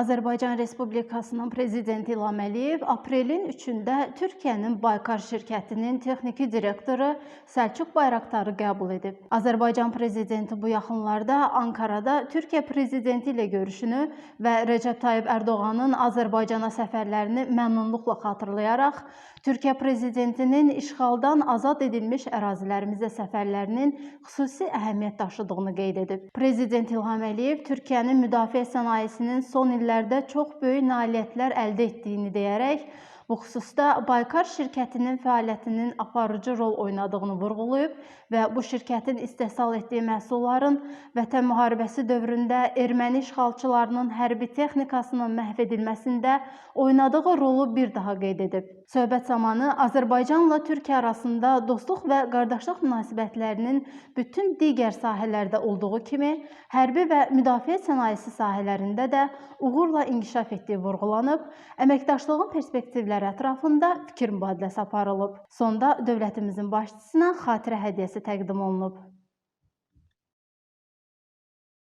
Azərbaycan Respublikasının prezidenti İlham Əliyev aprelin 3-də Türkiyənin Baykar şirkətinin texniki direktoru Səlcuq Bayraktarı qəbul edib. Azərbaycan prezidenti bu yaxınlarda Ankarada Türkiyə prezidenti ilə görüşünü və Recep Tayyip Ərdoğanın Azərbaycana səfərlərini məmnunluqla xatırlayaraq Türkiyə prezidentinin işğaldan azad edilmiş ərazilərimizə səfərlərinin xüsusi əhəmiyyət daşıdığını qeyd edib. Prezident İlham Əliyev Türkiyənin müdafiə sənayesinin son illərdə çox böyük nailiyyətlər əldə etdiyini deyərək, bu xüsusda Baykar şirkətinin fəaliyyətinin aparıcı rol oynadığını vurğulayıb və bu şirkətin istehsal etdiyi məhsulların Vətən müharibəsi dövründə erməni işğalçılarının hərbi texnikasının məhv edilməsində oynadığı rolu bir daha qeyd edib. Söhbət zamanı Azərbaycanla Türkiyə arasında dostluq və qardaşlıq münasibətlərinin bütün digər sahələrdə olduğu kimi, hərbi və müdafiə sənayesi sahələrində də uğurla inkişaf etdiyi vurğulanıb, əməkdaşlığın perspektivləri ətrafında fikir mübadiləsi aparılıb. Sonda dövlətimizin başçısına xatirə hədiyyəsi təqdim olunub.